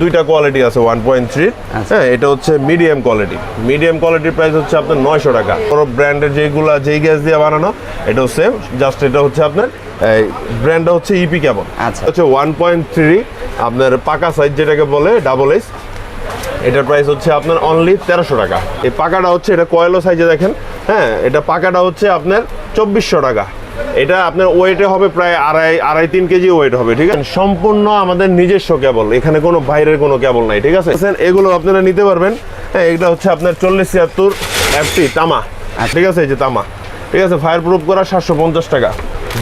দুইটা কোয়ালিটি আছে one point three. হ্যাঁ এটা হচ্ছে মিডিয়াম কোয়ালিটি মিডিয়াম কোয়ালিটির প্রাইস হচ্ছে আপনার নয়শো টাকা। বড় ব্র্যান্ডের যেগুলো যেই গ্যাস দিয়ে বানানো এটাও সেম জাস্ট এটা হচ্ছে আপনার এই ব্র্যান্ডটা হচ্ছে ইপি কেবল। আচ্ছা। হচ্ছে ওয়ান পয়েন্ট থ্রি আপনার পাকা সাইজ যেটাকে বলে ডাবল এস এটার প্রাইস হচ্ছে আপনার অনলি তেরোশো টাকা। এই পাকাটা হচ্ছে এটা কয়েলো সাইজে দেখেন। হ্যাঁ এটা পাকাটা হচ্ছে আপনার চব্বিশশো টাকা। এটা আপনার ওয়েটে হবে প্রায় আড়াই আড়াই তিন কেজি ওয়েট হবে, ঠিক আছে? সম্পূর্ণ আমাদের নিজস্ব কেবল এখানে কোনো বাইরের কোনো কেবল নাই, ঠিক আছে? এগুলো আপনারা নিতে পারবেন। হ্যাঁ এটা হচ্ছে আপনার চল্লিশ ছিয়াত্তর এফটি তামা, ঠিক আছে? এই যে তামা। ঠিক আছে ফায়ার প্রুফ করা সাতশো পঞ্চাশ টাকা।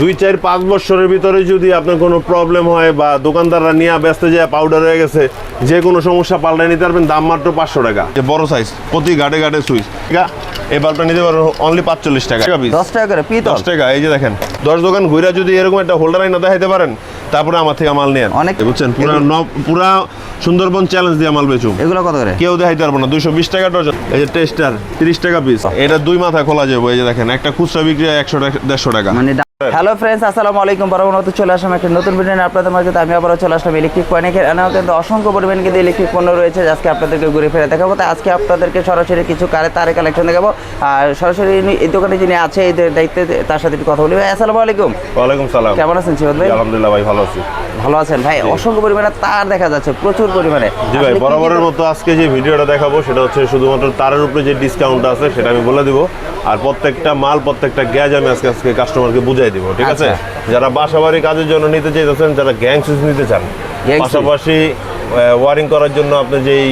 দুই চার পাঁচ বছরের ভিতরে যদি আপনার কোনো প্রবলেম হয় বা দোকানদাররা নিয়ে ব্যস্ত যায় পাউডার হয়ে গেছে যে কোনো সমস্যা পাল্টায় নিতে পারবেন দাম মাত্র পাঁচশো টাকা। যে বড় সাইজ প্রতি গাড়ে গাড়ে সুইচ। ঠিক আছে? এই বাল্বটা নিতে পারবেন অনলি পাঁচচল্লিশ টাকা। দশ টাকা দশ টাকা এই যে দেখেন দশ দোকান ঘুরে যদি এরকম একটা হোল্ডার আইনা দেখাইতে পারেন তারপরে আমার থেকে মাল নেন অনেক- বুঝছেন? পুরা পুরা সুন্দরবন চ্যালেঞ্জ দিয়ে মাল বেচুম। এগুলো কত করে? কেউ দেখাইতে পারব না। দুইশো বিশ টাকা ডজন। এই যে টেস্টার তিরিশ টাকা পিস এটা দুই মাথা খোলা যাবে এই যে দেখেন। একটা খুচরা বিক্রি হয় একশো টাকা দেড়শো টাকা। মানে হ্যালো ফ্রেন্ডস আসসালামু আলাইকুম। বরাবর চলে আসলাম একটা নতুন ভিডিও আপনাদের মাঝে আমি আবারও চলে আসলাম ইলেকট্রিক পয়েন্টের এনেও কিন্তু অসংখ্য পরিমাণ কিন্তু ইলেকট্রিক পণ্য রয়েছে। আজকে আপনাদেরকে ঘুরে ফিরে দেখাবো। তো আজকে আপনাদেরকে সরাসরি কিছু কারে তারে কালেকশন দেখাবো। আর সরাসরি এই দোকানে যিনি আছে এই দায়িত্বে তার সাথে একটু কথা বলি। ভাই আসসালামু আলাইকুম। ওয়ালাইকুম সালাম। কেমন আছেন সিবাদ ভাই? আলহামদুলিল্লাহ ভাই ভালো আছি। ভালো আছেন? ভাই অসংখ্য পরিমাণে তার দেখা যাচ্ছে প্রচুর পরিমাণে। জি ভাই বরাবরের মতো আজকে যে ভিডিওটা দেখাবো সেটা হচ্ছে শুধুমাত্র তারের উপরে যে ডিসকাউন্ট আছে সেটা আমি বলে দিব। আর প্রত্যেকটা মাল প্রত্যেকটা গ্যাজ আমি আজকে আজকে কাস্টমারকে বুঝাই দিব ঠিক আছে? আচ্ছা। যারা বাসাবাড়ি কাজের জন্য নিতে চাইতেছেন যারা গ্যাং সুইচ নিতে চান পাশাপাশি ওয়ারিং করার জন্য আপনি যেই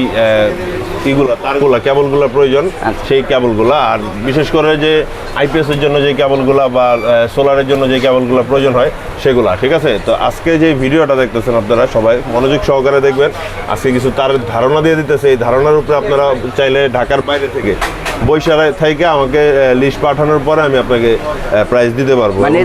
ইগুলা তারগুলা কেবলগুলো প্রয়োজন আচ্ছা। সেই কেবলগুলা। আর বিশেষ করে যে আইপিএস এর জন্য যে কেবলগুলা বা সোলারের জন্য যে কেবলগুলো প্রয়োজন হয় সেগুলা ঠিক আছে? তো আজকে যে ভিডিওটা দেখতেছেন আপনারা সবাই মনোযোগ সহকারে দেখবেন। আজকে কিছু তার ধারণা দিয়ে দিতেছে। এই ধারণার উপরে আপনারা চাইলে ঢাকার বাইরে থেকে বৈশাখ থেকে আমাকে লিস্ট পাঠানোর পরে আমি আপনাকে প্রাইস দিতে পারব। মানে?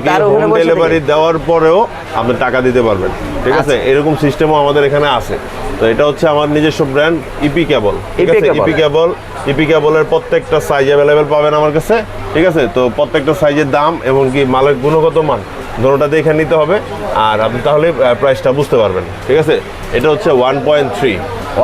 ডেলিভারি দেওয়ার পরেও আপনি টাকা দিতে পারবেন। ঠিক আছে? এরকম সিস্টেমও আমাদের এখানে আছে। তো এটা হচ্ছে আমার নিজস্ব ব্র্যান্ড ইপি কেবল ঠিক আছে? ইপি কেবল ইপি কেবলের প্রত্যেকটা সাইজ অ্যাভেলেবেল পাবেন আমার কাছে। ঠিক আছে? তো প্রত্যেকটা সাইজের দাম এবং কি মালের গুণগত মান দুটোটা দেখে নিতে হবে। আর আপনি তাহলে প্রাইসটা বুঝতে পারবেন। ঠিক আছে? এটা হচ্ছে ওয়ান পয়েন্ট থ্রি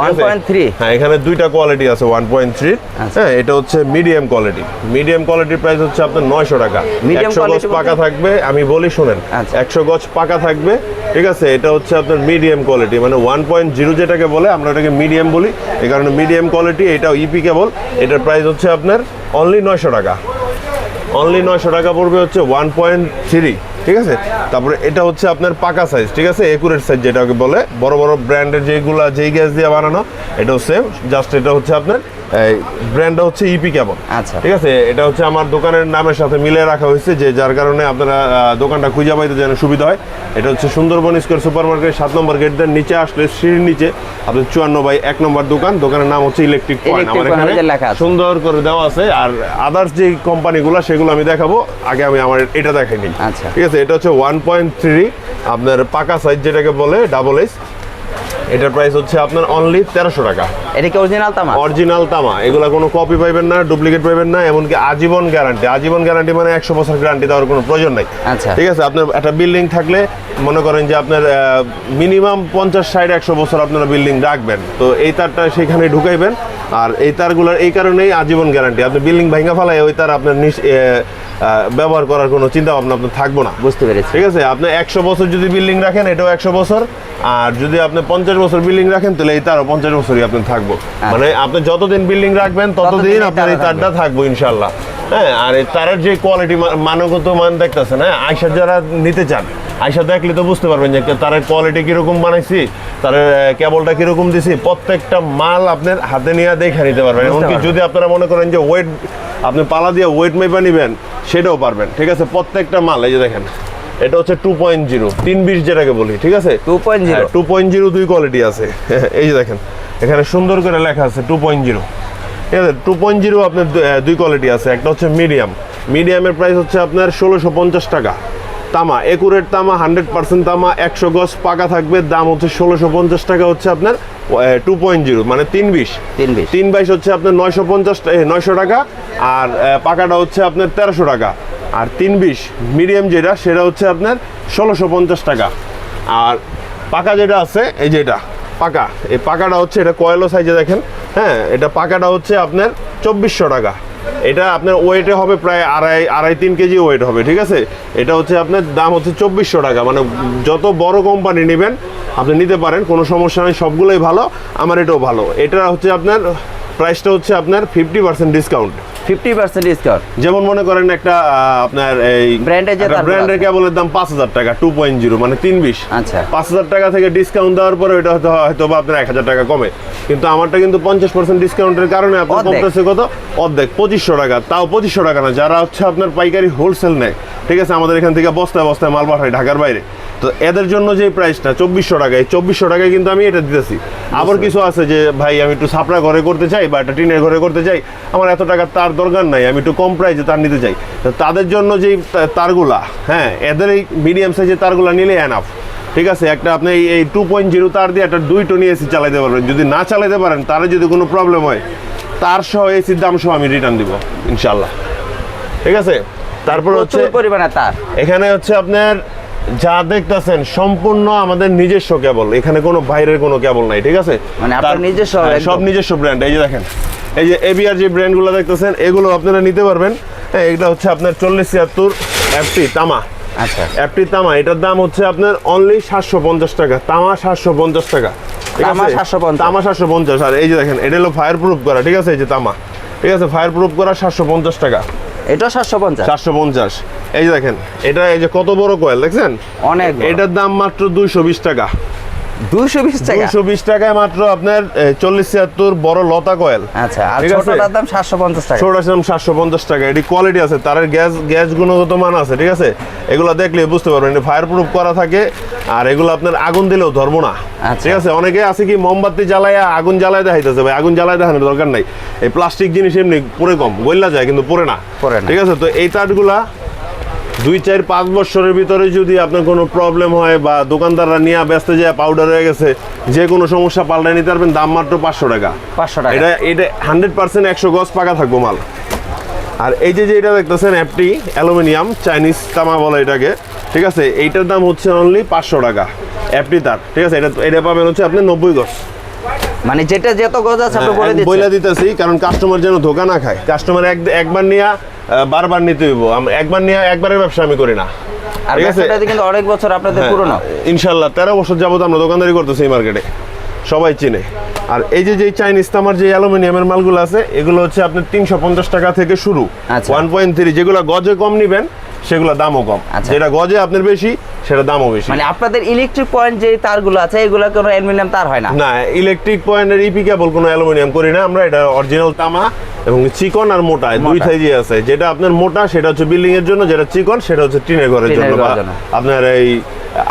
1.3 হ্যাঁ এখানে দুইটা কোয়ালিটি আছে ওয়ান পয়েন্ট থ্রি। হ্যাঁ এটা হচ্ছে মিডিয়াম কোয়ালিটি মিডিয়াম কোয়ালিটির প্রাইস হচ্ছে আপনার নয়শো টাকা। একশো গজ পাকা থাকবে আমি বলি শুনেন আচ্ছা। একশো গজ পাকা থাকবে ঠিক আছে? এটা হচ্ছে আপনার মিডিয়াম কোয়ালিটি মানে ওয়ান পয়েন্ট জিরো যেটাকে বলে আমরা এটাকে মিডিয়াম বলি। এই কারণে মিডিয়াম কোয়ালিটি এটাও ইপি কেবল এটার প্রাইস হচ্ছে আপনার অনলি নয়শো টাকা। অনলি নয়শো টাকা পড়বে হচ্ছে ওয়ান পয়েন্ট থ্রি ঠিক আছে? তারপরে এটা হচ্ছে আপনার পাকা সাইজ ঠিক আছে? একুরেট সাইজ যেটাকে বলে, বড় বড় ব্র্যান্ডের যেগুলা, যেই গ্যাস দিয়ে বানানো, এটাও সেম জাস্ট এটা হচ্ছে আপনার ব্র্যান্ডটা হচ্ছে ইপি কেবল আচ্ছা। ঠিক আছে? এটা হচ্ছে আমার দোকানের নামের সাথে মিলে রাখা হয়েছে যে যার কারণে আপনারা দোকানটা খুঁজে পাইতে যেন সুবিধা হয়। এটা হচ্ছে সুন্দরবন স্কোয়ার সুপার মার্কেট সাত নম্বর গেট দেন নিচে আসলে সিঁড়ির নিচে। আপনার চুয়ান্ন বাই এক নম্বর দোকান দোকানের নাম হচ্ছে ইলেকট্রিক পয়েন্ট আমার এখানে। সুন্দর করে দেওয়া আছে। আর আদার্স যে কোম্পানিগুলো সেগুলো আমি দেখাবো। আগে আমি আমার এটা দেখাই নিই আচ্ছা। ঠিক আছে? এটা হচ্ছে ওয়ান পয়েন্ট থ্রি আপনার পাকা সাইজ যেটাকে বলে ডাবল এস এটার প্রাইস হচ্ছে আপনার অনলি তেরোশো টাকা। এটা কি অরিজিনাল তামা? অরিজিনাল তামা। এগুলা কোনো কপি পাইবেন না ডুপ্লিকেট পাইবেন না এমনকি আজীবন গ্যারান্টি আজীবন গ্যারান্টি মানে একশো বছর গ্যারান্টি দেওয়ার কোনো প্রয়োজন নাই। আচ্ছা। ঠিক আছে আপনার একটা বিল্ডিং থাকলে মনে করেন যে আপনার মিনিমাম পঞ্চাশ ষাট একশো বছর আপনারা বিল্ডিং রাখবেন। তো এই তারটা সেখানে ঢুকাইবেন। আর এই তারগুলোর এই কারণেই আজীবন গ্যারান্টি আপনি বিল্ডিং ভাঙা ফেলায় ওই তার আপনার ব্যবহার করার কোনো চিন্তা ভাবনা আপনার থাকব না। বুঝতে পেরেছি। ঠিক আছে? আপনি একশো বছর যদি বিল্ডিং রাখেন এটাও একশো বছর। আর যদি আপনি পঞ্চাশ বছর বিল্ডিং রাখেন তাহলে এই তারও পঞ্চাশ বছরই আপনি থাকব। মানে আপনি যতদিন বিল্ডিং রাখবেন ততদিন আপনার এই তারটা থাকব। ইনশাল্লাহ হ্যাঁ আর এই তারের যে কোয়ালিটি মানগত মান দেখতেছেন হ্যাঁ আইসা যারা নিতে চান আইসা দেখলে তো বুঝতে পারবেন যে তারের কোয়ালিটি কীরকম বানাইছি তারের কেবলটা কীরকম দিছি প্রত্যেকটা মাল আপনার হাতে নিয়ে দেখে নিতে পারবেন। এমনকি যদি আপনারা মনে করেন যে ওয়েট আপনি পালা দিয়ে ওয়েট মেপা নেবেন সেটাও পারবেন। ঠিক আছে? প্রত্যেকটা মাল এই যে দেখেন এটা হচ্ছে টু পয়েন্ট জিরো তিন বিশ যেটাকে বলি ঠিক আছে? 2.0 টু পয়েন্ট জিরো দুই কোয়ালিটি আছে। এই যে দেখেন এখানে সুন্দর করে লেখা আছে টু পয়েন্ট জিরো ঠিক আছে? টু পয়েন্ট জিরো আপনার দুই কোয়ালিটি আছে একটা হচ্ছে মিডিয়াম মিডিয়ামের প্রাইস হচ্ছে আপনার ষোলোশো পঞ্চাশ টাকা। তামা একুরেট তামা হান্ড্রেড পার্সেন্ট তামা একশো গজ পাকা থাকবে দাম হচ্ছে ষোলোশো পঞ্চাশ টাকা হচ্ছে আপনার টু পয়েন্ট জিরো মানে তিন বিশ। তিন বিশ। তিন বাইশ হচ্ছে আপনার নয়শো পঞ্চাশ নয়শো টাকা আর পাকাটা হচ্ছে আপনার তেরোশো টাকা। আর তিন বিশ মিডিয়াম যেটা সেটা হচ্ছে আপনার ষোলোশো পঞ্চাশ টাকা। আর পাকা যেটা আছে এই যে এটা পাকা এই পাকাটা হচ্ছে এটা কয়েলো সাইজে দেখেন? হ্যাঁ এটা পাকাটা হচ্ছে আপনার চব্বিশশো টাকা। এটা আপনার ওয়েটে হবে প্রায় আড়াই আড়াই তিন কেজি ওয়েট হবে, ঠিক আছে? এটা হচ্ছে আপনার দাম হচ্ছে চব্বিশশো টাকা মানে যত বড় কোম্পানি নেবেন, আপনি নিতে পারেন, কোনো সমস্যা নেই, সবগুলোই ভালো, আমার এটাও ভালো। এটা হচ্ছে আপনার প্রাইসটা হচ্ছে আপনার fifty percent discount fifty percent discount যেমন মনে করেন একটা আপনার এই Brand-এর যে ব্র্যান্ডের। কেবলের দাম পাঁচ হাজার টাকা টু পয়েন্ট জিরো মানে তিন বিশ। আচ্ছা। পাঁচ হাজার টাকা থেকে ডিসকাউন্ট দেওয়ার পরে এটা হয়তো হয়তো বা আপনার এক হাজার টাকা কমে। কিন্তু আমারটা কিন্তু পঞ্চাশ পার্সেন্ট ডিসকাউন্টের কারণে আপনার। কমতেছে কত? অর্ধেক পঁচিশশো টাকা। তাও পঁচিশশো টাকা না যারা হচ্ছে আপনার পাইকারি হোলসেল নেয়। ঠিক আছে আমাদের এখান থেকে বস্তায় বস্তায় মাল পাঠায় ঢাকার বাইরে। তো এদের জন্য যে প্রাইসটা চব্বিশশো টাকা এই চব্বিশশো টাকায় কিন্তু আমি এটা দিতেছি। আবার কিছু আছে যে ভাই আমি একটু সাপড়া ঘরে করতে চাই বা একটা টিনের ঘরে করতে চাই। আমার এত টাকা তার দরকার নাই আমি একটু কম প্রাইসে তার নিতে চাই। তাদের জন্য যেই তারগুলা হ্যাঁ এদের এই মিডিয়াম সাইজের তারগুলা নিলে এনাফ ঠিক আছে একটা আপনি এই- টু পয়েন্ট জিরো তার দিয়ে একটা দুই টনি এসি চালাইতে পারবেন। যদি না চালাইতে পারেন তাহলে যদি কোনো প্রবলেম হয় তার সহ এসির দাম সহ আমি রিটার্ন দিব ইনশাল্লাহ ঠিক আছে? তারপর হচ্ছে পরিমাণে তার। এখানে হচ্ছে আপনার যা দেখতেছেন সম্পূর্ণ আমাদের নিজস্ব কেবল। এখানে কোনো বাইরের কোনো কেবল নাই ঠিক আছে? মানে আপনার নিজস্ব হ্যাঁ, সব নিজস্ব ব্র্যান্ড এই যে দেখেন এই যে এবিআর যে ব্র্যান্ডগুলো দেখতেছেন এগুলো আপনারা নিতে পারবেন। হ্যাঁ এটা হচ্ছে আপনার চল্লিশ ছিয়াত্তর এফটি তামা। আচ্ছা। এফটি তামা এটার দাম হচ্ছে আপনার অনলি সাতশো পঞ্চাশ টাকা। তামা সাতশো পঞ্চাশ টাকা ঠিক তামা আছে? 750 তামা সাতশো পঞ্চাশ। আর এই যে দেখেন এটা হলো ফায়ার প্রুফ করা ঠিক আছে? এই যে তামা ঠিক আছে? ফায়ার প্রুফ করা সাতশো পঞ্চাশ টাকা। পঞ্চাশ। চারশো পঞ্চাশ। এই যে দেখেন এটা এই যে কত বড় কয়েল দেখছেন? অনেক এটার দাম মাত্র দুইশো বিশ টাকা। দুইশো বিশ টাকা। দুইশো বিশ টাকায় মাত্র আপনার চল্লিশ ছিয়াত্তর বড় লতা কয়েল। আচ্ছা আর ছোটটার দাম সাতশো পঞ্চাশ টাকা। ছোট দাম সাতশো পঞ্চাশ টাকা। এটি কোয়ালিটি আছে তার গ্যাস গ্যাস গুণগত মান আছে ঠিক আছে? এগুলো দেখলে বুঝতে পারবেন ফায়ার প্রুফ করা থাকে আর এগুলো আপনার আগুন দিলেও ধরবো না। আচ্ছা। ঠিক আছে? অনেকে আছে কি মোমবাতি জ্বালায় আগুন জ্বালায় দেখাইতেছে ভাই আগুন জ্বালায় দেখানোর দরকার নাই। এই প্লাস্টিক জিনিস এমনি পরে কম গইলা যায় কিন্তু পরে না। ঠিক আছে? তো এই তারগুলা দুই চার পাঁচ বছরের ভিতরে যদি আপনার কোনো প্রবলেম হয় বা দোকানদাররা নিয়ে ব্যস্ত যায় পাউডার হয়ে গেছে যে কোনো সমস্যা পাল্টায় নিতে পারবেন দাম মাত্র পাঁচশো টাকা। পাঁচশো টাকা। এটা এটা হান্ড্রেড পার্সেন্ট একশো গজ পাকা থাকব মাল। আর এই যে যে এটা দেখতেছেন অ্যাপটি অ্যালুমিনিয়াম চাইনিজ তামা বলে এটাকে ঠিক আছে? এইটার দাম হচ্ছে অনলি পাঁচশো টাকা অ্যাপটি তার ঠিক আছে? এটা এটা পাবেন হচ্ছে আপনি নব্বই গজ। মানে যেটা যত গজ আছে আপনি বলে হ্যাঁ, দিতেছি কারণ কাস্টমার যেন ধোকা না খায়। কাস্টমার এক একবার নিয়ে বারবার নিতে হইব। একবার নিয়ে একবারের ব্যবসা আমি করি না। ঠিক আছে? কিন্তু অনেক বছর আপনাদের হ্যাঁ, পুরনো ইনশাল্লাহ তেরো বছর যাবত আমরা দোকানদারি করতেছি এই মার্কেটে সবাই চিনে। আর এই যে যে চাইনিজ তামার যে অ্যালুমিনিয়ামের মালগুলো আছে এগুলো হচ্ছে আপনার তিনশো পঞ্চাশ টাকা থেকে শুরু। ওয়ান পয়েন্ট থ্রি যেগুলো গজে কম নিবেন সেগুলো দামও কম আচ্ছা। যেটা গজে আপনার বেশি সেটা দামও বেশি মানে আপনাদের ইলেকট্রিক পয়েন্ট যে তারগুলো আছে এগুলো কোনো অ্যালুমিনিয়াম তার হয় না না ইলেকট্রিক পয়েন্টের ইপি কেবল কোনো অ্যালুমিনিয়াম করি না আমরা এটা অরিজিনাল তামা এবং চিকন আর মোটা দুই মোটা। সাইজে আছে যেটা আপনার মোটা সেটা হচ্ছে বিল্ডিং এর জন্য যেটা চিকন সেটা হচ্ছে টিনের ঘরের জন্য বা আপনার এই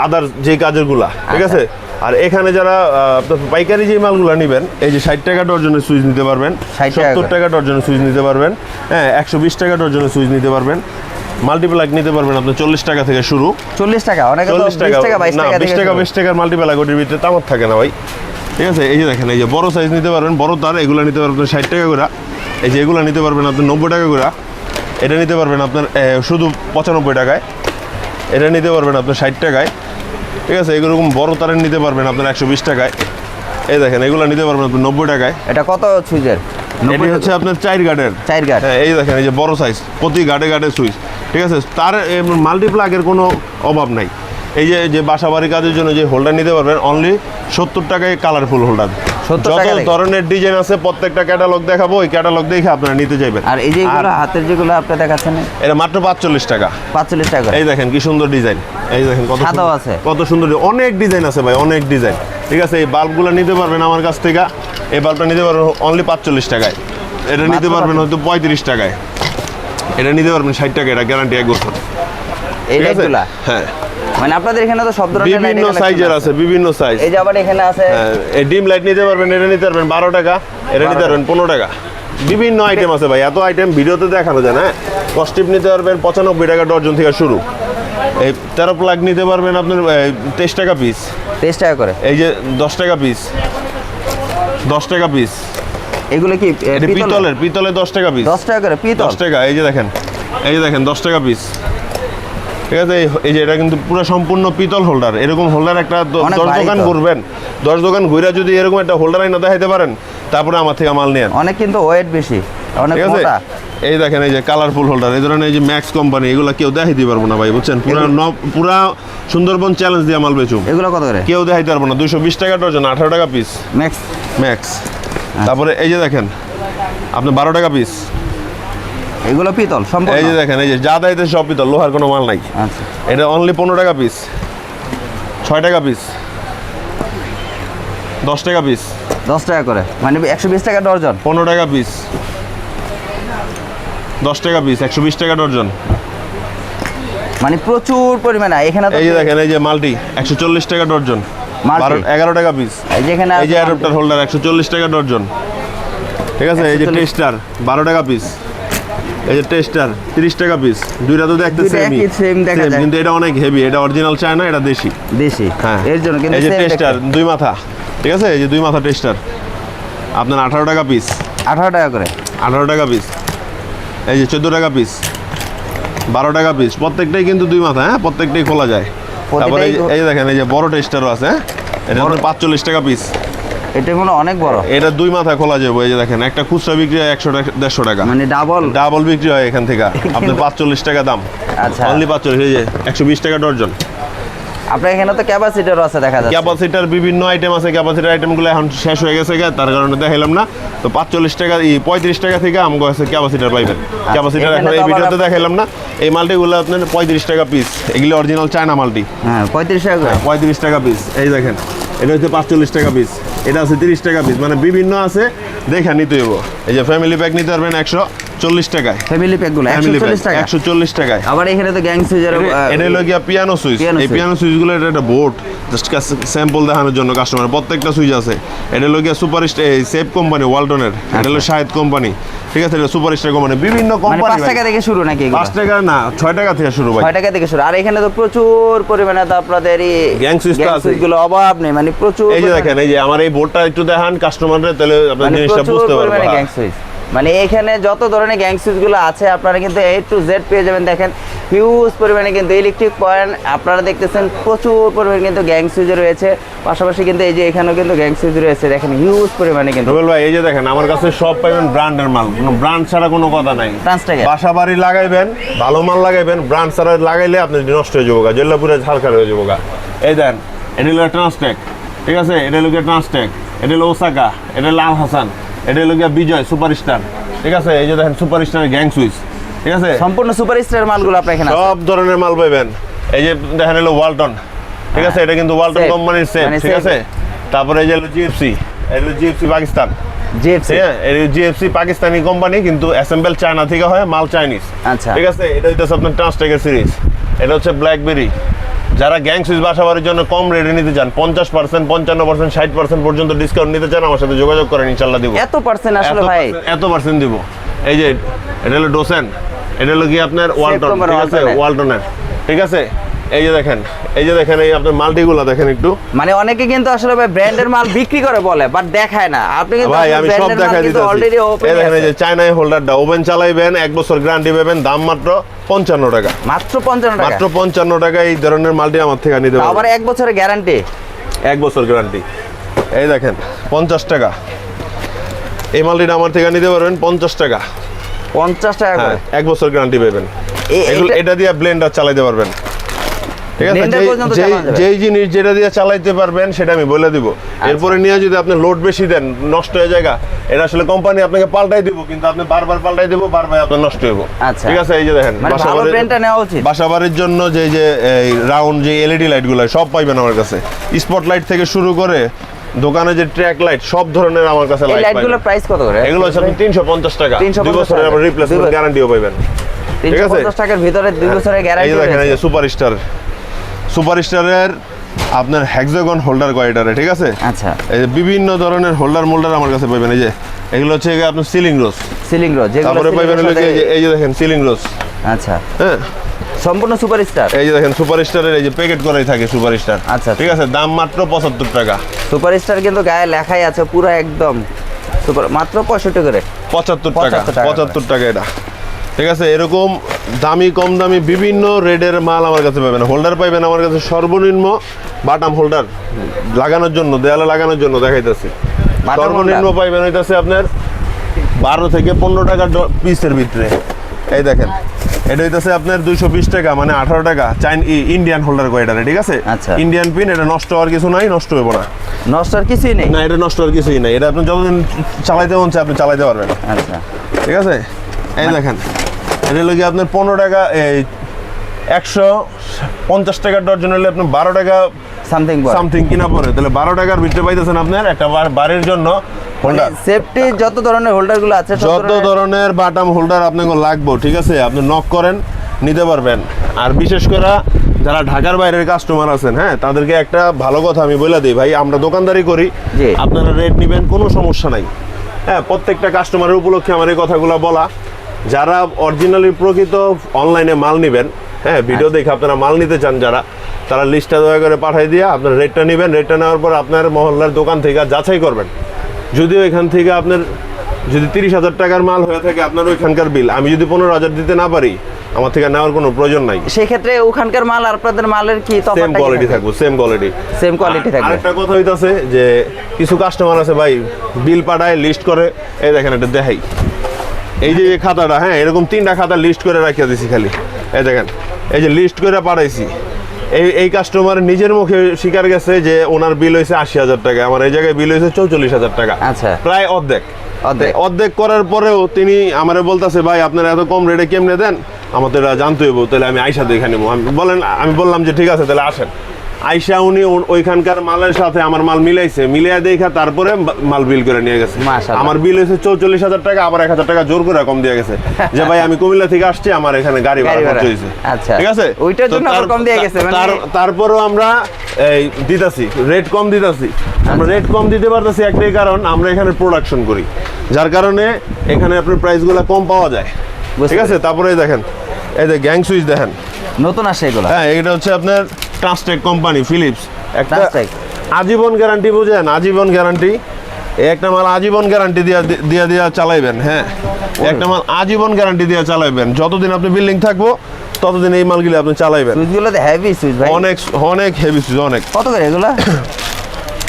আদার যে কাজেরগুলা ঠিক আচ্ছা। আছে আর এখানে যারা আপনার পাইকারি যে মালগুলো নেবেন এই যে ষাট টাকা ডর্জনের সুইচ নিতে পারবেন সত্তর টাকা ডর্জনের সুইচ নিতে পারবেন হ্যাঁ একশো বিশ টাকা ডর্জনের সুইচ নিতে পারবেন মাল্টিপ্লাক নিতে পারবেন আপনার চল্লিশ টাকা থেকে শুরু। চল্লিশ টাকা অনেকে চল্লিশ টাকা না বিশ টাকা। বিশ টাকার মাল্টিপ্যালা গোটির ভিতরে তামার থাকে না ভাই। ঠিক আছে এই যে দেখেন এই যে বড় সাইজ নিতে পারবেন বড় তার এগুলো নিতে পারবেন ষাট টাকা করে। এই যে এগুলো নিতে পারবেন আপনি নব্বই টাকা করে। এটা নিতে পারবেন আপনার শুধু পঁচানব্বই টাকায়। এটা নিতে পারবেন আপনার ষাট টাকায়। ঠিক আছে এরকম বড় তারের নিতে পারবেন আপনার একশো বিশ টাকায়। এই দেখেন এগুলো নিতে পারবেন আপনি নব্বই টাকায়। এটা কত সুইচের? এটি হচ্ছে আপনার চার গার্ডের চার গার্ড হ্যাঁ এই দেখেন এই যে বড় সাইজ প্রতি গাড়ে গাড়ে সুইচ। ঠিক আছে তার মাল্টিপ্লাগের কোনো অভাব নাই। এই যে যে বাসা বাড়ি কাজের জন্য যে হোল্ডার নিতে পারবেন অনলি সত্তর টাকায় কালারফুল হোল্ডার 70 যত ধরনের ডিজাইন আছে প্রত্যেকটা ক্যাটালগ দেখাবো ওই ক্যাটালগ দেখে আপনারা নিতে চাইবেন আর এই যেগুলো হাতের যেগুলো আপনি দেখাচ্ছেন এটা মাত্র পাঁচচল্লিশ টাকা। পাঁচচল্লিশ টাকা এই দেখেন কি সুন্দর ডিজাইন এই দেখেন কত সাদাও আছে। কত সুন্দর অনেক ডিজাইন আছে ভাই অনেক ডিজাইন ঠিক আছে এই বাল্বগুলো নিতে পারবেন আমার কাছ থেকে। এই বাল্বটা নিতে পারবেন অনলি পাঁচচল্লিশ টাকায়। এটা নিতে পারবেন হয়তো পঁয়ত্রিশ টাকায়। এটা নিতে পারবেন ষাট টাকা এটা গ্যারান্টি এক বছর। এই ঠিক হ্যাঁ। মানে আপনাদের এখানে তো সব ধরনের বিভিন্ন সাইজের আছে। বিভিন্ন সাইজ এই যে আবার এখানে আছে এই ডিম লাইট নিতে পারবেন এটা নিতে পারবেন বারো টাকা। এটা নিতে পারবেন পনেরো টাকা। বিভিন্ন আইটেম আছে ভাই এত আইটেম ভিডিওতে দেখানো যায় না কস্টিপ নিতে পারবেন পঁচানব্বই টাকা ডর্জন থেকে শুরু। এই তেরো প্লাগ নিতে পারবেন আপনার তেইশ টাকা পিস তেইশ টাকা করে। এই যে দশ টাকা পিস দশ টাকা পিস এগুলো কি পিতলের? পিতলের পিতলের দশ টাকা পিস দশ টাকা করে পিতল। দশ টাকা এই যে দেখেন এই যে দেখেন দশ টাকা পিস ঠিক আছে? এই- যে এটা কিন্তু পুরো সম্পূর্ণ পিতল হোল্ডার এরকম হোল্ডার একটা দশ দোকান ঘুরবেন। দশ দোকান ঘুরে যদি এরকম একটা হোল্ডার আইনা দেখাইতে পারেন তারপরে আমার থেকে মাল নিয়ে অনেক কিন্তু ওয়েট বেশি অনেক মোটা। এই দেখেন এই যে কালারফুল হোল্ডার এই ধরনের এই যে ম্যাক্স কোম্পানি এগুলো কেউ দেখাই দিতে পারব না ভাই বুঝছেন? পুরা পুরা সুন্দরবন চ্যালেঞ্জ দিয়ে মাল বেচুম। এগুলো কত করে? কেউ দেখাইতে পারব না। দুইশো বিশ টাকা ডজন আঠারো টাকা পিস ম্যাক্স ম্যাক্স তারপরে এই যে দেখেন আপনি বারো টাকা পিস এগুলো পিতল সম্পূর্ণ? এই যে দেখেন এই যে যা দাইতে সব পিতল লোহার কোনো মাল নাই। আচ্ছা। এটা অনলি পনেরো টাকা পিস ছয় টাকা পিস দশ টাকা পিস দশ টাকা করে। মানে একশো বিশ টাকা ডর্জন পনেরো টাকা পিস দশ টাকা পিস একশো বিশ টাকা ডর্জন মানে প্রচুর পরিমাণে এখানে তো এই যে দেখেন এই যে মাল্টি একশো চল্লিশ টাকা ডর্জন এগারো টাকা পিস এই যে এখানে এই যে অ্যাডাপ্টার হোল্ডার একশো চল্লিশ টাকা ডর্জন ঠিক আছে এই যে 140 টেস্টার বারো টাকা পিস এই যে টেস্টার তিরিশ টাকা পিস দুইটা তো দেখতে সেমই same দেখা যায়। কিন্তু এটা অনেক হেভি এটা অরিজিনাল চায় না এটা দেশি। দেশি হ্যাঁ। এর জন্য কিন্তু এই যে টেস্টার দুই মাথা। ঠিক আছে? এই যে দুই মাথা টেস্টার। আপনার আঠারো টাকা পিস আঠারো টাকা করে। আঠারো টাকা পিস এই যে চোদ্দ টাকা পিস বারো টাকা পিস প্রত্যেকটাই কিন্তু দুই মাথা হ্যাঁ? প্রত্যেকটাই খোলা যায়। তারপরে এই যে- দেখেন এই যে বড় টেস্টারও আছে হ্যাঁ? এটা আপনার পাঁচচল্লিশ টাকা পিস এটা কোনো অনেক বড়। এটা দুই মাথা খোলা যাবে এই যে দেখেন একটা খুচরা বিক্রি হয় একশো টাকা দেড়শো টাকা। মানে ডাবল? ডাবল বিক্রি হয় এখান থেকে। আপনার পাঁচচল্লিশ টাকা দাম। আচ্ছা। অনলি পাঁচচল্লিশ এই যে একশো বিশ টাকা ডর্জন আপনার এখানে তো ক্যাপাসিটারও আছে দেখা যাচ্ছে। ক্যাপাসিটার বিভিন্ন আইটেম আছে। ক্যাপাসিটার আইটেমগুলো এখন শেষ হয়ে গেছে তার কারণে দেখাইলাম না। তো পাঁচচল্লিশ টাকা এই পঁয়ত্রিশ টাকা থেকে আমার কাছে ক্যাপাসিটার পাইবেন। ক্যাপাসিটার আচ্ছা, এখন এই ভিডিওতে দেখাইলাম না। এই মালটিগুলো আপনার পঁয়ত্রিশ টাকা পিস এগুলো অরিজিনাল চায়না মালটি। হ্যাঁ পঁয়ত্রিশ টাকা পঁয়ত্রিশ টাকা পিস এই দেখেন এটা হচ্ছে পাঁচচল্লিশ টাকা পিস এটা আছে তিরিশ টাকা পিস মানে বিভিন্ন আছে, দেখে নিতে হইব। এই যে ফ্যামিলি প্যাক নিতে পারবেন একশো। চল্লিশ টাকায়। ফ্যামিলি প্যাকগুলো একশো টাকা একশো চল্লিশ টাকায়। আবার এখানে তো গ্যাং সুইজার এটা- হলো গিয়া পিয়ানো সুইচ এই। পিয়ানো সুইচগুলো এটা একটা বোর্ড জাস্ট স্যাম্পল দেখানোর জন্য কাস্টমার প্রত্যেকটা সুইচ আছে। এটা হলো গিয়া সুপার সেফ কোম্পানি ওয়ালটনের এটা হলো শাহেদ কোম্পানি ঠিক আছে এটা সুপার স্টার কোম্পানি বিভিন্ন আচ্ছা। মানে কোম্পানি পাঁচ টাকা থেকে শুরু নাকি এগুলো? পাঁচ টাকা না ছয় টাকা থেকে শুরু ভাই। টাকা থেকে শুরু। আর এখানে তো প্রচুর পরিমাণে তো আপনাদের এই Gang switch আছে। গুলো অভাব নেই মানে প্রচুর এই যে দেখেন এই যে আমার এই বোর্ডটা একটু দেখান কাস্টমারদের তাহলে আপনার মানে জিনিসটা বুঝতে পারবে। পরিমাণে হ্যাঁ। গ্যাং সুইচ মানে এখানে যত ধরনের গ্যাং সুইচগুলো আছে আপনারা কিন্তু এ টু জেড পেয়ে যাবেন। দেখেন হিউজ পরিমাণে কিন্তু ইলেকট্রিক পয়েন্ট আপনারা দেখতেছেন প্রচুর পরিমাণে কিন্তু গ্যাং সুইচ রয়েছে। পাশাপাশি কিন্তু এই যে এখানেও কিন্তু গ্যাং সুইচ রয়েছে। দেখেন হিউজ পরিমাণে কিন্তু। রুবেল ভাই এই যে দেখেন আমার কাছে সব পাইবেন ব্র্যান্ডের মাল। কোনো ব্র্যান্ড ছাড়া কোনো কথা নাই। বাসা বাড়ি লাগাইবেন ভালো মাল লাগাইবেন ব্র্যান্ড ছাড়া লাগাইলে আপনি নষ্ট হয়ে যাব গা জেল্লাপুরে ঝাড়খার হয়ে যাব গা এই দেন এটা হলো ট্রান্সটেক ঠিক আছে? এটা হলো ট্রান্সটেক এটা হলো ওসাকা এটা লাল হাসান। এটা হলো গিয়া বিজয় সুপারস্টার। ঠিক আছে? এই যে দেখেন সুপারস্টার গ্যাং সুইচ। ঠিক আছে? সম্পূর্ণ সুপার স্টার মালগুলো আপনার এখানে সব ধরনের মাল পাইবেন। এই যে দেখেন হলো ওয়ালটন। ঠিক আছে? এটা কিন্তু ওয়ালটন কোম্পানির সেট মানে ঠিক আছে? তারপরে এই যে হলো জিএফসি এটা হলো GFC Pakistan. GFC GFC Pakistani company কিন্তু অ্যাসেম্বল চায়না থেকে হয় মাল চাইনিজ আচ্ছা। ঠিক আছে? এটা হচ্ছে আপনার ট্রান্সটেকের সিরিজ এটা হচ্ছে ব্ল্যাকবেরি যারা গ্যাং সুইচ বাসাবাড়ির জন্য কম রেটে নিতে চান পঞ্চাশ পার্সেন্ট পঞ্চান্ন পার্সেন্ট ষাট পার্সেন্ট পর্যন্ত ডিসকাউন্ট নিতে চান আমার সাথে যোগাযোগ করেন ইনশাল্লাহ দিব। এত পার্সেন্ট আসলে ভাই। এত পার্সেন্ট দিব। এই যে এটা হলো ডোসেন এটা হলো কি আপনার ওয়ালটন ঠিক আছে। ওয়ালটনের ঠিক আছে? এই যে দেখেন এই যে দেখেন এই আপনার মাল্টিগুলো দেখেন একটু। মানে অনেকে কিন্তু আসলে ভাই ব্র্যান্ডের মাল বিক্রি করে বলে বাট দেখায় না। আপনি কিন্তু ভাই আমি সব দেখাই দিতেছি। এই দেখেন এই যে হোল্ডারটা ওভেন চালাইবেন এক বছর গ্যারান্টি পাবেন দাম মাত্র পঞ্চান্ন টাকা। মাত্র পঞ্চান্ন টাকা? মাত্র পঞ্চান্ন টাকা এই ধরনের মালটি আমার থেকে নিতে আবার এক বছরের গ্যারান্টি এক বছর গ্যারান্টি এই দেখেন পঞ্চাশ টাকা। এই মালটিটা আমার থেকে নিতে পারবেন পঞ্চাশ টাকা। পঞ্চাশ টাকা হ্যাঁ এক বছর গ্যারান্টি পাবেন। এগুলো এটা- এটা দিয়ে ব্লেন্ডার চালাইতে পারবেন। ঠিক আছে? যেই- জিনিস যেটা দিয়ে চালাইতে পারবেন সেটা আমি বলে দিব। আচ্ছা। এরপরে নিয়ে যদি আপনি লোড বেশি দেন নষ্ট হয়ে জায়গা এটা আসলে কোম্পানি আপনাকে পাল্টাই দিব কিন্তু আপনি বারবার পাল্টাই দিব বারবার আপনার নষ্ট হইব। আচ্ছা। ঠিক আছে? এই যে দেখেন মানে বাসা ভালো বাড়ির- ব্র্যান্ডটা নেওয়া উচিত। বাসা বাড়ির জন্য যে যে এই রাউন্ড যে এলইডি লাইটগুলো সব পাইবেন আমার কাছে। স্পট লাইট থেকে শুরু করে দোকানে যে ট্র্যাক লাইট সব ধরনের আমার কাছে লাইট লাইটগুলোর প্রাইস কত করে? এগুলো হচ্ছে আপনি তিনশো পঞ্চাশ টাকা। 350 দুই বছরের টাকা। রিপ্লেসমেন্ট গ্যারান্টিও পাইবেন। ঠিক আছে? 350 টাকার ভিতরে দুই বছরের এই দেখেন এই যে সুপার স্টারের আপনার হ্যাক্সাগন হোল্ডার কয়টারে ঠিক আছে? আচ্ছা। এই যে বিভিন্ন ধরনের হোল্ডার মোল্ডার আমার কাছে পাইবেন এই যে এগুলো হচ্ছে আপনার সিলিং রোজ সিলিং যেগুলো তারপরে গিয়ে এই যে- এই যে দেখেন সিলিং রোজ আচ্ছা। হ্যাঁ। সম্পূর্ণ সুপার স্টার এই যে দেখেন সুপার স্টারের এই যে প্যাকেট করাই থাকে সুপার স্টার আচ্ছা, ঠিক আছে? দাম মাত্র পঁচাত্তর টাকা। সুপার স্টার কিন্তু গায়ে লেখাই আছে পুরো একদম সুপার মাত্র পঁয়ষট্টি করে। পঁচাত্তর টাকা। 75 পঁচাত্তর টাকা এটা। ঠিক আছে এরকম দামি কম দামি বিভিন্ন রেডের মাল আমার কাছে পাবেন। হোল্ডার পাইবেন আমার কাছে সর্বনিম্ন বাটাম হোল্ডার লাগানোর জন্য দেয়ালে লাগানোর জন্য দেখাইতেছি। সর্বনিম্ন? পাইবেন হইতাছে আপনার বারো থেকে পনেরো টাকা পিসের ভিতরে। এই দেখেন এটা হইতাছে আপনার দুইশো বিশ টাকা মানে আঠারো টাকা। চাইন ইন্ডিয়ান হোল্ডার কয়টারে ঠিক আছে? আচ্ছা। ইন্ডিয়ান পিন এটা নষ্ট হওয়ার কিছু নাই নষ্ট হইব না। নষ্ট আর কিছুই নেই? না এটা নষ্ট হওয়ার কিছুই নাই। এটা আপনি যতদিন চালাইতে মন আপনি চালাইতে পারবেন। আচ্ছা। ঠিক আছে? এই দেখেন এটা হলো কি আপনার পনেরো টাকা এই একশো পঞ্চাশ টাকার ডর্জন হলে আপনি বারো টাকা সামথিং সামথিং কিনা পড়ে। তাহলে বারো টাকার ভিতরে পাইতেছেন আপনার একটা বার- বাড়ির জন্য হোল্ডার সেফটি যত ধরনের হোল্ডারগুলো আছে যত ধরনের- বাটাম হোল্ডার আপনাকে লাগবে ঠিক আছে? আপনি নক করেন নিতে পারবেন। আর বিশেষ করে যারা ঢাকার বাইরের কাস্টমার আছেন হ্যাঁ তাদেরকে একটা ভালো কথা আমি বলে দিই ভাই আমরা দোকানদারি করি। আপনারা রেট নেবেন কোনো সমস্যা নাই। হ্যাঁ প্রত্যেকটা কাস্টমারের উপলক্ষে আমার এই কথাগুলো বলা। যারা অরিজিনালি প্রকৃত অনলাইনে মাল নেবেন হ্যাঁ ভিডিও দেখে আপনারা মাল নিতে চান যারা তারা লিস্টটা দয়া করে পাঠিয়ে দিয়ে আপনার রেটটা নেবেন রেটটা নেওয়ার পর আপনার মহল্লার দোকান থেকে যাচাই করবেন। যদিও এখান থেকে আপনার যদি তিরিশ হাজার টাকার মাল হয়ে থাকে আপনার ওইখানকার বিল আমি যদি পনেরো হাজার দিতে না পারি আমার থেকে নেওয়ার কোনো প্রয়োজন নাই। সেক্ষেত্রে ওখানকার মাল আর আপনাদের মালের কি সেম কোয়ালিটি থাকে? থাকব সেম কোয়ালিটি Same quality থাকবে। আরেকটা কথা হইতাছে যে কিছু কাস্টমার আছে ভাই বিল পাঠায় লিস্ট করে এই দেখেন এটা দেখাই। এই যে এই খাতাটা হ্যাঁ এরকম তিনটা খাতা লিস্ট করে রাখিয়া দিছি খালি। এই দেখেন এই যে লিস্ট করে পাঠাইছি। এই এই কাস্টমার নিজের মুখে স্বীকার গেছে যে ওনার বিল হয়েছে আশি হাজার টাকা। আমার এই জায়গায় বিল হয়েছে চৌচল্লিশ হাজার টাকা। আচ্ছা। প্রায় অর্ধেক। অর্ধেক। করার পরেও তিনি আমারে বলতেছে ভাই আপনারা এত কম রেটে কেমনে দেন? আমাদের জানতে হইব তাহলে আমি আইসা দেখে নেব। আমি বলেন আমি বললাম যে ঠিক আছে তাহলে আসেন। আইসা উনি ওইখানকার মালের সাথে আমার মাল মিলাইছে। মিলিয়ে দেখা তারপরে মাল বিল করে নিয়ে গেছে। আমার বিল হয়েছে চৌচল্লিশ হাজার টাকা আবার এক হাজার টাকা জোর করে কম দিয়ে গেছে। যে ভাই আমি কুমিল্লা থেকে আসছি আমার এখানে গাড়ি ভাড়া খরচ। হয়েছে। আচ্ছা। ঠিক আছে? ওইটার জন্য আবার কম দিয়ে গেছে, মানে- তারপরেও আমরা এই দিতাছি রেট কম দিতাছি। আমরা রেট কম দিতে পারতেছি একটাই কারণ আমরা এখানে প্রোডাকশন করি। যার কারণে এখানে আপনার প্রাইসগুলো কম পাওয়া যায়। ঠিক আছে? তারপরে দেখেন এই যে গ্যাং সুইচ দেখেন। নতুন আসে এগুলো। হ্যাঁ এটা হচ্ছে আপনার ট্রান্সটেক কোম্পানি ফিলিপস একটা আজীবন গ্যারান্টি বুঝেন আজীবন গ্যারান্টি একটা মাল আজীবন গ্যারান্টি দিয়া দিয়া দিয়া চালাইবেন হ্যাঁ? একটা মাল আজীবন গ্যারান্টি দিয়া চালাইবেন। যতদিন আপনি বিল্ডিং থাকব ততদিন এই মালগুলি আপনি চালাইবেন। সুইচগুলো তো হেভি সুইচ ভাই। অনেক অনেক হেভি সুইচ অনেক। কত করে এগুলো?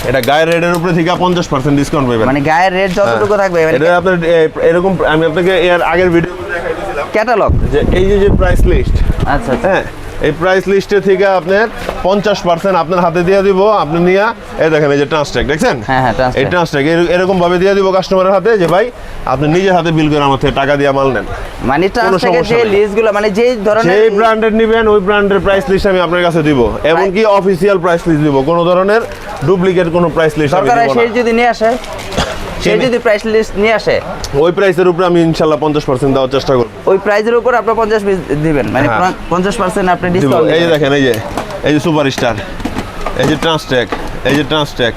এটা গায়ের রেটের উপরে থেকে পঞ্চাশ পার্সেন্ট ডিসকাউন্ট পাবেন মানে গায়ের রেট যতটুকু থাকবে মানে এটা আপনার এরকম আমি আপনাকে এর আগের ভিডিও দেখাই দিয়েছিলাম। ক্যাটালগ যে এই যে প্রাইস লিস্ট আচ্ছা আচ্ছা। হ্যাঁ। এই প্রাইস লিস্টে থেকে আপনার পঞ্চাশ পার্সেন্ট আপনার হাতে দিয়ে দিব আপনি নিয়ে এই দেখেন এই যে ট্রান্সট্যাক দেখছেন? হ্যাঁ, হ্যাঁ। এই ট্রান্সট্যাক এরকম ভাবে দিয়ে দিব কাস্টমারের হাতে যে ভাই আপনি নিজের হাতে বিল করে আমার থেকে টাকা দিয়ে মাল নেন। মানে ট্রান্সটেকের যে। লিস্টগুলো মানে যেই ধরনের যেই ব্র্যান্ডের নেবেন ওই ব্র্যান্ডের প্রাইস লিস্ট আমি আপনার কাছে দিব। এমনকি অফিসিয়াল প্রাইস লিস্ট দিব। কোনো ধরনের ডুপ্লিকেট কোনো প্রাইস লিস্ট আমি সরকার দিব সেই না। যদি নিয়ে আসে। সেই যদি প্রাইস লিস্ট নিয়ে আসে ওই প্রাইসের উপরে আমি পঞ্চাশ পার্সেন্ট দেওয়ার চেষ্টা করব। ওই প্রাইজের উপর আপনি পঞ্চাশ পিস দিবেন মানে হ্যাঁ। পঞ্চাশ পার্সেন্ট আপনি ডিসকাউন্ট এই যে দেখেন এই যে এই যে সুপার স্টার এই যে ট্রান্সট্যাক এই যে ট্রান্সট্যাক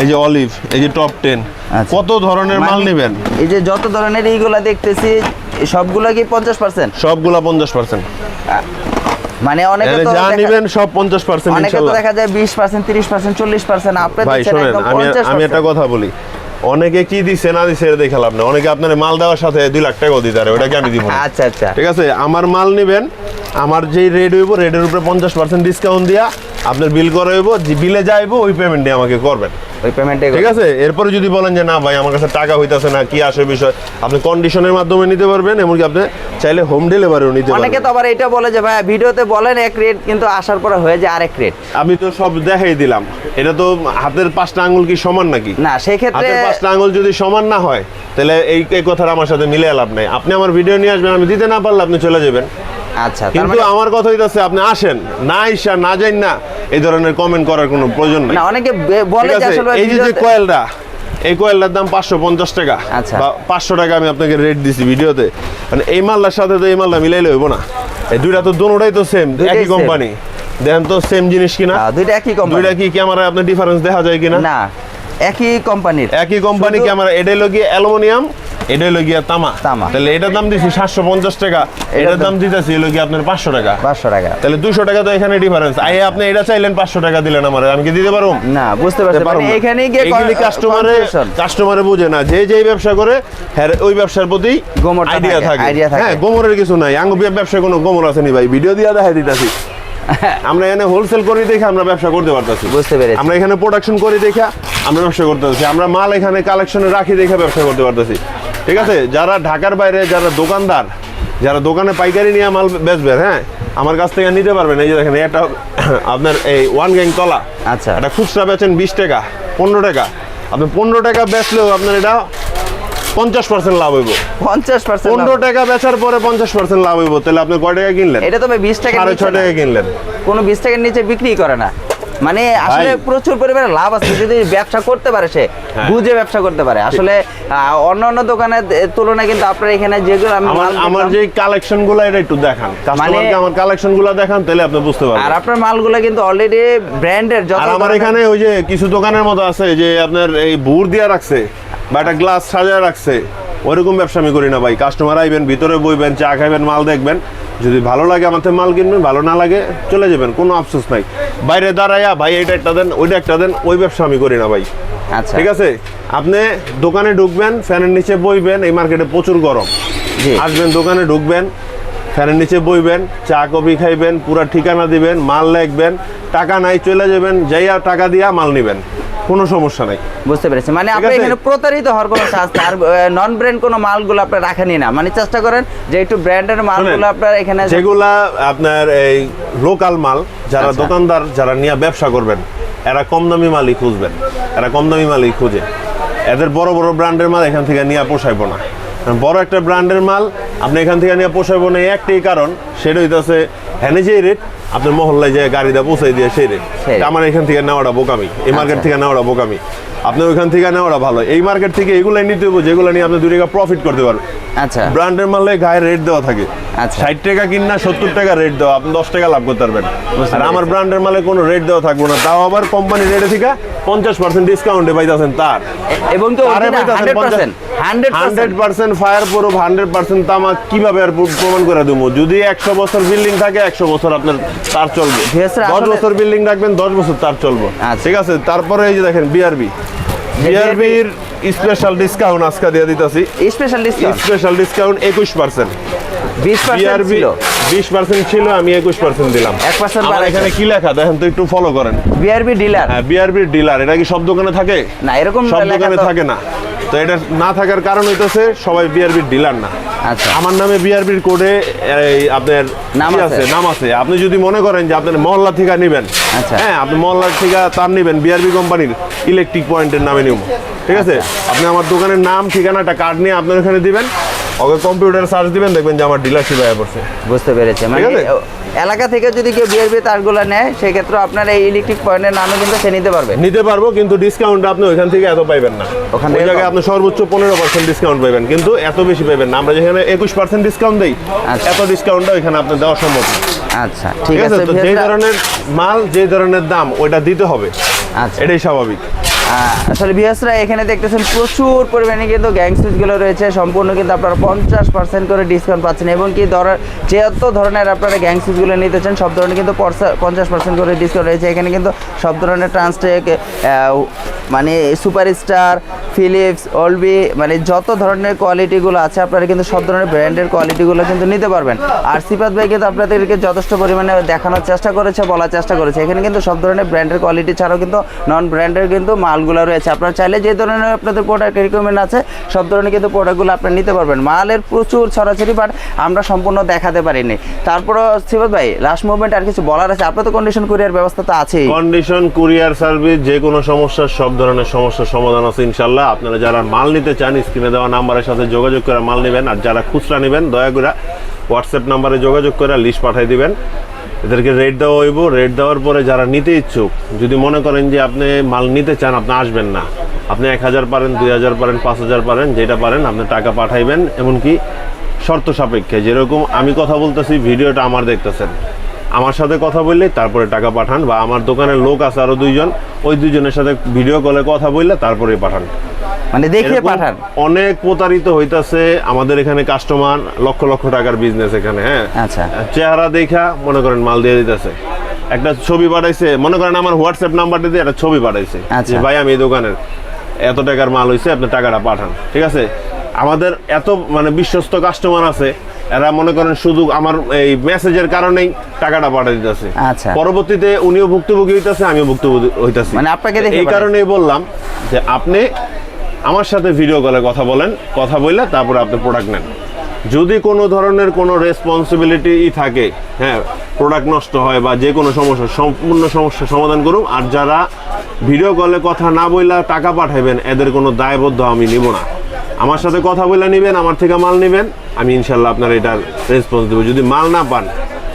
এই যে অলিভ এই যে টপ টেন আচ্ছা। কত ধরনের মাল নেবেন? এই যে যত ধরনের এইগুলা দেখতেছি সবগুলো কি পঞ্চাশ পার্সেন্ট সবগুলা পঞ্চাশ পার্সেন্ট মানে অনেকে তো যা নিবেন সব পঞ্চাশ পার্সেন্ট অনেকে তো দেখা যায় বিশ পার্সেন্ট তিরিশ পার্সেন্ট চল্লিশ পার্সেন্ট আপনি ভাই দিচ্ছেন আমি আমি একটা কথা বলি। অনেকে কি দিছে না দিছে এটা দেখে লাভ না অনেকে আপনার মাল দেওয়ার সাথে দুই লাখ টাকাও দিতে পারে ওটাকে আমি দিব না। আচ্ছা আচ্ছা। ঠিক আছে? আমার মাল নেবেন আমার যেই রেট হইব রেটের উপরে পঞ্চাশ পার্সেন্ট ডিসকাউন্ট দিয়া আপনার বিল করা হইব যে বিলে যাইব ওই পেমেন্টে আমাকে করবেন। ওই পেমেন্টে ঠিক আছে এরপরে যদি বলেন যে না ভাই আমার কাছে টাকা হইতাছে না কি আসে বিষয়? আপনি কন্ডিশনের মাধ্যমে নিতে পারবেন এমনকি আপনি চাইলে হোম ডেলিভারিও নিতে অনেকে তো আবার এটা বলে যে ভাই ভিডিওতে বলেন এক রেট কিন্তু আসার পরে হয়ে যায় আরেক রেট আমি তো সব দেখাই দিলাম। এটা তো হাতের পাঁচটা আঙ্গুল কি সমান নাকি? না সেই ক্ষেত্রে হাতের পাঁচটা আঙ্গুল যদি সমান না হয় তাহলে এই এই কথাটা আমার সাথে মিলে লাভ নাই। আপনি আমার ভিডিও নিয়ে আসবেন আমি দিতে না পারলে আপনি চলে যাবেন। আচ্ছা কিন্তু মানে আমার কথা হইতাছে আপনি আসেন না আইসা না যাই না এই ধরনের কমেন্ট করার কোনো প্রয়োজন নাই। না অনেকে বলে যে আসলে এই যে কয়েলটা এই কয়েলটার দাম পাঁচশো পঞ্চাশ টাকা আচ্ছা। বা পাঁচশো টাকা আমি আপনাকে রেট দিছি ভিডিওতে। মানে এই মালটার সাথে তো এই মালটা মিলাইলে হইব না। এই দুইটা তো দুটোটাই তো সেম একই কোম্পানি দেখেন তো সেম জিনিস কিনা? দুইটা একই কোম্পানি দুইটা কি ক্যামেরায় আপনার ডিফারেন্স দেখা যায় কিনা? না একই কোম্পানির একই কোম্পানি ক্যামেরা এটাই লোক অ্যালুমিনিয়াম এটা হলো গিয়া তামা। তামা। তাহলে এটার দাম দিছি সাতশো পঞ্চাশ টাকা। এটার দাম দিতেছি হলো গিয়ে আপনার পাঁচশো টাকা। পাঁচশো টাকা। তাহলে দুশো টাকা তো এখানে ডিফারেন্স আই আপনি এটা চাইলেন পাঁচশো টাকা দিলেন আমার। আমি কি দিতে পারব? না বুঝতে পারছি মানে এখানে গিয়ে কাস্টমারে কাস্টমারে বুঝে না। যে যেই ব্যবসা করে হ্যাঁ ওই ব্যবসার প্রতি গোমরটা আইডিয়া থাকে। হ্যাঁ গোমরের কিছু নাই। আঙ্গ ব্যবসায় কোনো গোমর আছে নি ভাই? ভিডিও দিয়া দেখাই দিতাছি। আমরা এখানে হোলসেল করি দেখে আমরা ব্যবসা করতে পারতাছি। বুঝতে পেরেছি। আমরা এখানে প্রোডাকশন করি দেখে আমরা ব্যবসা করতে পারছি আমরা মাল এখানে কালেকশনে রাখি দেখে ব্যবসা করতে পারতেছি। ঠিক আছে যারা ঢাকার বাইরে যারা দোকানদার যারা দোকানে পাইকারি নিয়ে মাল বেচবে হ্যাঁ আমার কাছ থেকে নিতে পারবেন। এই যে দেখেন এটা আপনার এই ওয়ান গ্যাং তলা আচ্ছা। এটা খুচরা বেচেন বিশ টাকা পনেরো টাকা। আপনি পনেরো টাকা বেচলেও আপনার এটা পঞ্চাশ পার্সেন্ট লাভ হইব। পঞ্চাশ পার্সেন্ট পনেরো টাকা বেচার পরে পঞ্চাশ পার্সেন্ট লাভ হইব। তাহলে আপনি কয় টাকা কিনলেন? এটা তবে বিশ টাকা সাড়ে ছয় টাকা কিনলেন। কোনো বিশ টাকার নিচে বিক্রি করে না। মানে আসলে প্রচুর পরিমাণে লাভ আছে যদি ব্যবসা করতে পারে সে হ্যাঁ। বুঝে ব্যবসা করতে পারে। আসলে অন্য অন্য দোকানের তুলনায় কিন্তু আপনার এখানে যেগুলো আমি আমার যে কালেকশনগুলো এটা একটু দেখান। কাস্টমারকে আমার কালেকশনগুলো দেখান তাহলে আপনি বুঝতে পারবেন। আর আপনার মালগুলো কিন্তু অলরেডি ব্র্যান্ডের যত আর আমার এখানে ওই যে কিছু দোকানের মতো আছে যে আপনার এই বুর দিয়া রাখছে বা একটা গ্লাস সাজায় রাখছে ওরকম ব্যবসা আমি করি না ভাই। কাস্টমার আইবেন ভিতরে বইবেন চা খাইবেন মাল দেখবেন। যদি ভালো লাগে থেকে মাল কিনবেন ভালো না লাগে চলে যাবেন কোনো আফসোস নাই। বাইরে দাঁড়াইয়া ভাই এটা একটা দেন ওইটা একটা দেন ওই ব্যবসা আমি করি না ভাই। আচ্ছা। ঠিক আছে? আপনি দোকানে ঢুকবেন ফ্যানের নিচে বইবেন এই মার্কেটে প্রচুর গরম। আসবেন দোকানে ঢুকবেন ফ্যানের নিচে বইবেন চা কফি খাইবেন পুরা ঠিকানা দিবেন মাল লিখবেন টাকা নাই চলে যাবেন যাইয়া টাকা দিয়া মাল নিবেন। কোনো সমস্যা নাই। বুঝতে পেরেছি। মানে আপনি এখানে প্রতারিত হওয়ার কোনো চান্স আর নন ব্র্যান্ড কোনো মালগুলো আপনি রাখেনই না। মানে চেষ্টা করেন যে একটু ব্র্যান্ডের মালগুলো আপনার এখানে যেগুলা আপনার এই লোকাল মাল যারা আচ্ছা। দোকানদার যারা নিয়ে ব্যবসা করবেন এরা কম দামি মালই খুঁজবেন। এরা কম দামি মালই খুঁজে। এদের বড় বড় ব্র্যান্ডের মাল এখান থেকে নিয়ে পোষাইবো না। বড় একটা ব্র্যান্ডের মাল আপনি এখান থেকে নিয়ে পোষাবো না একটাই কারণ সেটা হইতেছে হ্যানে যে রেট আপনার মহল্লায় যে গাড়িটা পৌঁছাই দিয়ে সেই রেট আমার এখান থেকে নেওয়াটা বোকামি এই মার্কেট আচ্ছা। থেকে নেওয়াটা বোকামি। আপনি ওইখান থেকে নেওয়াটা ভালো এই মার্কেট থেকে এগুলাই নিতে হবে যেগুলো নিয়ে আপনি দুই টাকা প্রফিট করতে পারবেন। আচ্ছা। ব্র্যান্ডের মালে গায়ে রেট দেওয়া থাকে। ষাট টাকা কিনা সত্তর টাকা রেট দেওয়া আপনি দশ টাকা লাভ করতে পারবেন। আর আমার ব্র্যান্ডের মালে কোনো রেট দেওয়া থাকবে না তাও আবার কোম্পানি রেটে থেকে পঞ্চাশ পার্সেন্ট ডিসকাউন্টে পাইতেছেন তার। এবং তো hundred percent fire proof hundred percent তামা কীভাবে আর প্রমাণ করে দেবো? যদি একশো বছর বিল্ডিং থাকে একশো বছর আপনার তার চলবে। দশ বছর বিল্ডিং রাখবেন দশ বছর তার চলবে। আচ্ছা। ঠিক আছে তারপরে এই যে দেখেন বিআরবি বিআরবির স্পেশাল ডিসকাউন্ট আজকে দিয়ে দিতেছি। স্পেশাল ডিসকাউন্ট স্পেশাল ডিসকাউন্ট একুশ পার্সেন্ট বিশ পার্সেন্ট বিআরবি ছিল। আমি একুশ পার্সেন্ট দিলাম। 1% আমার এখানে কি লেখা? দেখেন তো একটু ফলো করেন। বিআরবি ডিলার হ্যাঁ ডিলার এটা কি সব দোকানে থাকে? না এরকম সব দোকানে থাকে না। তো এটা না থাকার কারণ হইতেছে সবাই বিআরবির ডিলার না। আচ্ছা। আমার নামে বিআরবির কোডে আপনার নাম আছে? নাম আছে। আপনি যদি মনে করেন যে আপনার মহল্লা থেকে নেবেন আচ্ছা। হ্যাঁ আপনি মহল্লার থেকে তার নেবেন বিআরবি কোম্পানির ইলেকট্রিক পয়েন্টের নামে নিব ঠিক আছে? আচ্ছা। আপনি আমার দোকানের নাম ঠিকানাটা কার্ড নিয়ে আপনার ওখানে দিবেন। ওকে কম্পিউটার সার্চ দিবেন দেখবেন যে আমার ডিলারশিপ আয়া পড়ছে। বুঝতে পেরেছি। মানে এলাকা থেকে যদি কেউ বিআরবি তারগুলো নেয় সেক্ষেত্রে আপনার এই ইলেকট্রিক পয়েন্টের নামে কিন্তু সে নিতে পারবে। নিতে পারব কিন্তু ডিসকাউন্ট আপনি ওইখান থেকে এত পাইবেন না। ওখান ওই থেকে জায়গায় আপনি সর্বোচ্চ পনেরো পার্সেন্ট ডিসকাউন্ট পাইবেন কিন্তু এত বেশি পাইবেন না। আমরা যেখানে একুশ পার্সেন্ট ডিসকাউন্ট দিই। এত ডিসকাউন্টটা ওইখানে আপনার দেওয়া সম্ভব না। আচ্ছা ঠিক আছে যে ধরনের মাল যে ধরনের দাম ওইটা দিতে হবে। আচ্ছা। এটাই স্বাভাবিক। আসলে ভিউয়ার্সরা এখানে দেখতেছেন প্রচুর পরিমাণে কিন্তু গ্যাং সুইচগুলো রয়েছে। সম্পূর্ণ কিন্তু আপনারা পঞ্চাশ পার্সেন্ট করে ডিসকাউন্ট পাচ্ছেন এবং কি ধর, যেহেতু ধরনের আপনারা গ্যাং সুইচগুলো নিতে চান, সব ধরনের কিন্তু পঞ্চাশ পার্সেন্ট করে ডিসকাউন্ট রয়েছে। এখানে কিন্তু সব ধরনের ট্রান্সটেক মানে সুপারস্টার ফিলিপস অলবি মানে যত ধরনের কোয়ালিটিগুলো আছে, আপনারা কিন্তু সব ধরনের ব্র্যান্ডের কোয়ালিটিগুলো কিন্তু নিতে পারবেন। আর সিপাত ভাই কিন্তু আপনাদেরকে যথেষ্ট পরিমাণে দেখানোর চেষ্টা করেছে, বলার চেষ্টা করেছে। এখানে কিন্তু সব ধরনের ব্র্যান্ডের কোয়ালিটি ছাড়াও কিন্তু নন ব্র্যান্ডের কিন্তু মালগুলো রয়েছে। আপনারা চাইলে যে ধরনের আপনাদের প্রোডাক্ট রিকোয়ারমেন্ট আছে, সব ধরনের কিন্তু প্রোডাক্টগুলো আপনি নিতে পারবেন। মালের প্রচুর ছড়াছড়ি বাট আমরা সম্পূর্ণ দেখাতে পারিনি। তারপরও সিপাত ভাই লাস্ট মুভমেন্ট আর কিছু বলার আছে? আপনার তো কন্ডিশন কুরিয়ার ব্যবস্থা তো আছেই। কন্ডিশন কুরিয়ার সার্ভিস যে কোনো সমস্যার সব ধরনের সমস্যার সমাধান আছে ইনশাল্লাহ আপনারা যারা মাল নিতে চান স্ক্রিনে দেওয়া নাম্বারের সাথে যোগাযোগ করে মাল নেবেন। আর যারা খুচরা নেবেন, দয়া করে হোয়াটসঅ্যাপ নাম্বারে যোগাযোগ করে লিস্ট পাঠিয়ে দিবেন। এদেরকে রেট দেওয়া হইব। রেট দেওয়ার পরে যারা নিতে ইচ্ছুক, যদি মনে করেন যে আপনি মাল নিতে চান, আপনি আসবেন না। আপনি এক হাজার পারেন, দুই হাজার পারেন, পাঁচ হাজার পারেন, যেটা পারেন, আপনি টাকা পাঠাইবেন। এমনকি শর্ত সাপেক্ষে, যেরকম আমি কথা বলতেছি, ভিডিওটা আমার দেখতেছেন। আমার সাথে কথা বললে তারপরে টাকা পাঠান, বা আমার দোকানের লোক আছে আরও দুইজন, ওই দুইজনের সাথে ভিডিও কলে কথা বললে তারপরে পাঠান। মানে দেখিয়ে পাঠান। অনেক প্রতারিত হইতাছে আমাদের এখানে কাস্টমার লক্ষ লক্ষ টাকার বিজনেস এখানে হ্যাঁ? আচ্ছা। চেহারা দেখা মনে করেন মাল দিয়ে দিতেছে। একটা ছবি পাঠাইছে মনে করেন আমার হোয়াটসঅ্যাপ নাম্বারটা দিয়ে একটা ছবি পাঠাইছে আচ্ছা। যে ভাই আমি এই দোকানের এত টাকার মাল হইছে আপনি টাকাটা পাঠান ঠিক আছে? আমাদের এত মানে বিশ্বস্ত কাস্টমার আছে এরা মনে করেন শুধু আমার এই মেসেজের কারণেই টাকাটা পাঠিয়ে দিতেছে। আচ্ছা। পরবর্তীতে উনিও ভুক্তভোগী হইতাছে আমিও ভুক্তভোগী হইতাছি। মানে আপনাকে এই কারণেই বললাম যে আপনি আমার সাথে ভিডিও কলে কথা বলেন, কথা বললে তারপরে আপনি প্রোডাক্ট নেন। যদি কোনো ধরনের কোনো রেসপন্সিবিলিটি থাকে হ্যাঁ প্রোডাক্ট নষ্ট হয় বা যে কোনো সমস্যা, সম্পূর্ণ সমস্যার সমাধান করুন, আর যারা ভিডিও কলে কথা না বইলা টাকা পাঠাবেন এদের কোনো দায়বদ্ধ আমি নিব না। আমার সাথে কথা বলে নেবেন, আমার থেকে মাল নেবেন, আমি ইনশাল্লাহ আপনার এটার রেসপন্স দেবো। যদি মাল না পান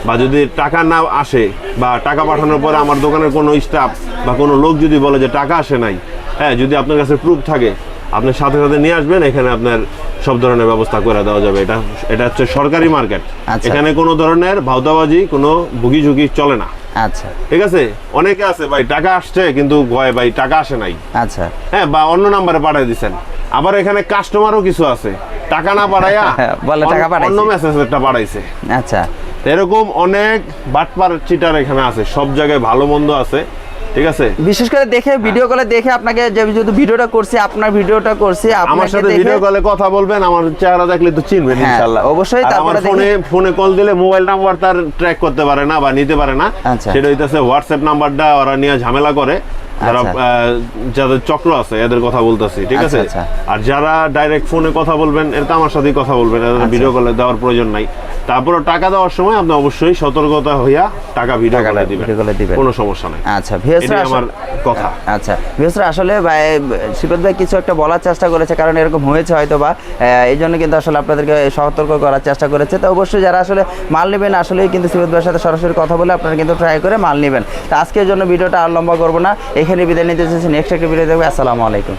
বা যদি টাকা না আসে বা টাকা পাঠানোর পরে আমার দোকানের কোনো স্টাফ বা কোনো লোক যদি বলে যে টাকা আসে নাই হ্যাঁ যদি আপনার কাছে প্রুফ থাকে আপনার সাথে সাথে নিয়ে আসবেন এখানে আপনার সব ধরনের ব্যবস্থা করে দেওয়া যাবে। এটা এটা হচ্ছে সরকারি মার্কেট। আচ্ছা। এখানে কোনো ধরনের ভাউতাবাজি কোনো ভুগি ঝুঁকি চলে না। আচ্ছা। ঠিক আছে? অনেকে আছে ভাই টাকা আসছে কিন্তু ভাই টাকা আসে নাই। আচ্ছা। হ্যাঁ বা অন্য নাম্বারে পাঠিয়ে দিচ্ছেন আবার এখানে কাস্টমারও কিছু আছে। টাকা না পাঠাইয়া বলে টাকা অন্য- অন্য পাঠাইছি। মেসেজটা পাঠাইছে। আচ্চাতো এরকম অনেক বাটপার চিটার এখানে আছে। সব জায়গায় ভালো মন্দ আছে। ঠিক আছে? বিশেষ করে দেখে ভিডিও কলে দেখে আপনাকে যে যদি ভিডিওটা করছি আপনার ভিডিওটা করছি আমার সাথে ভিডিও কলে কথা বলবেন আমার চেহারা দেখলে তো চিনবেন হ্যাঁ, ইনশাআল্লাহ অবশ্যই, তারপরে ফোনে ফোনে কল দিলে মোবাইল নাম্বার তার ট্র্যাক করতে পারে না বা নিতে পারে না। আচ্ছা। সেটা হইতাছে হোয়াটসঅ্যাপ নাম্বারটা ওরা নিয়ে ঝামেলা করে। যারা আচ্ছা। যাদের চক্র আছে এদের কথা বলতেছি ঠিক আচ্ছা, আছে? আচ্ছা। আর যারা ডাইরেক্ট ফোনে কথা বলবেন এটা তো আমার সাথেই কথা বলবেন আচ্ছা। ভিডিও কলে দেওয়ার প্রয়োজন নাই। তারপরে টাকা দেওয়ার সময় আপনি অবশ্যই সতর্কতা হইয়া টাকা ভিডিও কলে দিবেন। কোনো সমস্যা নাই। আচ্ছা ভিউসরা আমার কথা। আচ্ছা ভিউসরা আসলে ভাই ভাই কিছু একটা বলার চেষ্টা করেছে কারণ এরকম হয়েছে হয়তো বা এই জন্য কিন্তু আসলে আপনাদেরকে সতর্ক করার চেষ্টা করেছে। তো অবশ্যই যারা আসলে মাল নেবেন আসলেই কিন্তু শিপত ভাইয়ের সাথে সরাসরি কথা বলে আপনারা কিন্তু ট্রাই করে মাল নেবেন। তো আজকের জন্য ভিডিওটা আর লম্বা করব না। এখানে বিদায় নিতে চাইছি নেক্সট একটা ভিডিও দেখবে আসসালামু আলাইকুম।